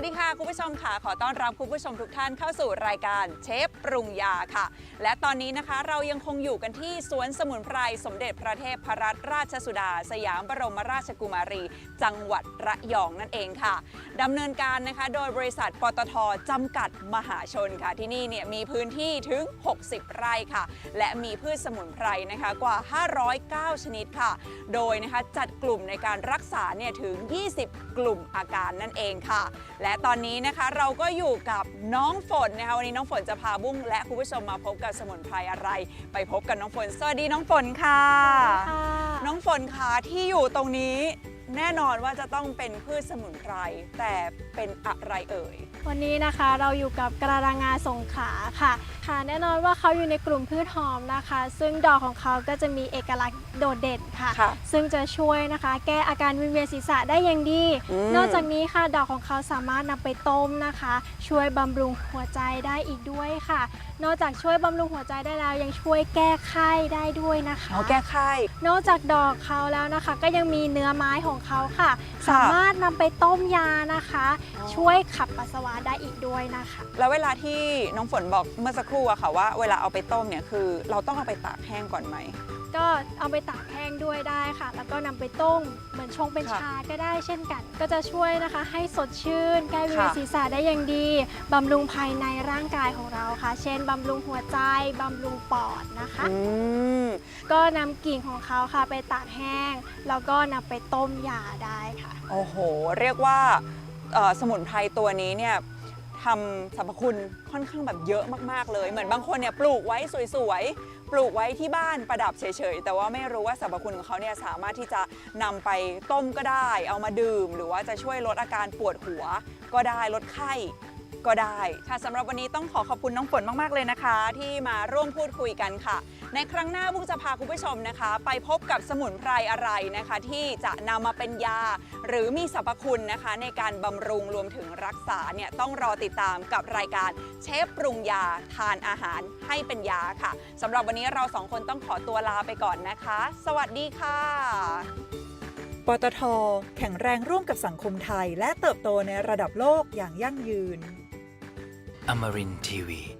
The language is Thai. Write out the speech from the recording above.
วัสดีค่ะคุณผู้ชมค่ะ ขอต้อนรับคุณผู้ชมทุกท่านเข้าสู่รายการเชฟปรุงยาค่ะ และตอนนี้นะคะเรายังคงอยู่กันที่สวนสมุนไพรสมเด็จพระเทพพรัตนราชสุดา สยามบรมราชกุมารี จังหวัดระยองนั่นเองค่ะดำเนินการนะคะโดยบริษัทปตทจำกัดมหาชนค่ะ ที่นี่เนี่ยมีพื้นที่ถึง 60 ไร่ค่ะ และมีพืชสมุนไพรนะคะกว่า 509 ชนิดค่ะ โดยนะคะจัดกลุ่มในการรักษาเนี่ยถึง 20 กลุ่มอาการนั่นเองค่ะและตอนนี้นะคะเราก็อยู่กับน้องฝนนะคะวันนี้น้องฝนจะพาบุ้งและคุณผู้ชมมาพบกับสมุนไพรอะไร ไปพบกับน้องฝนสวัสดีน้องฝนค่ะ น้องฝนคะที่อยู่ตรงนี้แน่นอนว่าจะต้องเป็นพืชสมุนไพรแต่เป็นอะไรเอ่ย วันนี้นะคะเราอยู่กับกระดังงาสงขลาค่ะ ค่ะแน่นอนว่าเขาอยู่ในกลุ่มพืชหอมนะคะ ซึ่งดอกของเขาก็จะมีเอกลักษณ์โดดเด่นค่ะ ค่ะซึ่งจะช่วยนะคะ แก้อาการวิงเวียนศีรษะได้อย่างดี อืม นอกจากนี้ค่ะ ดอกของเขาสามารถนำไปต้มนะคะ ช่วยบำรุงหัวใจได้อีกด้วยค่ะ นอกจากช่วยบำรุงหัวใจได้แล้วยังช่วยแก้ไข้ได้ด้วยนะคะ เอาแก้ไข้ นอกจากดอกเขาแล้วนะคะ ก็ยังมีเนื้อไม้ของเขาค่ะค่ะสามารถนำไปต้มยานะคะอ๋อช่วยขับปัสสาวะได้อีกด้วยนะคะ แล้วเวลาที่น้องฝนบอกเมื่อสักครู่อะค่ะว่าเวลาเอาไปต้มเนี่ยคือ เราต้องเอาไปตากแห้งก่อนไหม ก็เอาไปตากแห้งด้วยได้ค่ะ แล้วก็นำไปต้มเหมือนชงเป็นค่ะชาก็ได้เช่นกัน ก็จะช่วยนะคะ ให้สดชื่นแก้วิงเวียนค่ะ ศีรษะได้อย่างดีบำรุงภายในร่างกายของเราค่ะ เช่นบำรุงหัวใจบำรุงปอดนะคะ อืมก็นำกิ่งของเขาค่ะไปตากแห้ง แล้วก็นำไปต้มยาได้ค่ะ โอ้โห เรียกว่า เอ่อสมุนไพรตัวนี้เนี่ยทำสรรพคุณค่อนข้างแบบเยอะมากๆเลย เหมือนบางคนเนี่ยปลูกไว้สวยๆ ปลูกไว้ที่บ้านประดับเฉยๆ แต่ว่าไม่รู้ว่าสรรพคุณของเขาเนี่ยสามารถที่จะนำไปต้มก็ได้ เอามาดื่ม หรือว่าจะช่วยลดอาการปวดหัวก็ได้ลดไข้ ก็ได้ค่ะสำหรับวันนี้ต้องขอขอบคุณน้องฝนมาก ๆ เลยนะคะ ที่มาร่วมพูดคุยกันค่ะ ในครั้งหน้าบุ้งจะพาคุณผู้ชมนะคะ ไปพบกับสมุนไพรอะไรนะคะ ที่จะนำมาเป็นยา หรือมีสรรพคุณนะคะ ในการบำรุงรวมถึงรักษาเนี่ยต้องรอติดตามกับรายการเชฟปรุงยาทานอาหารให้เป็นยาค่ะสำหรับวันนี้เราสองคนต้องขอตัวลาไปก่อนนะคะ สวัสดีค่ะปตท แข็งแรงร่วมกับสังคมไทย และเติบโตในระดับโลกอย่างยั่งยืน Amarin TV.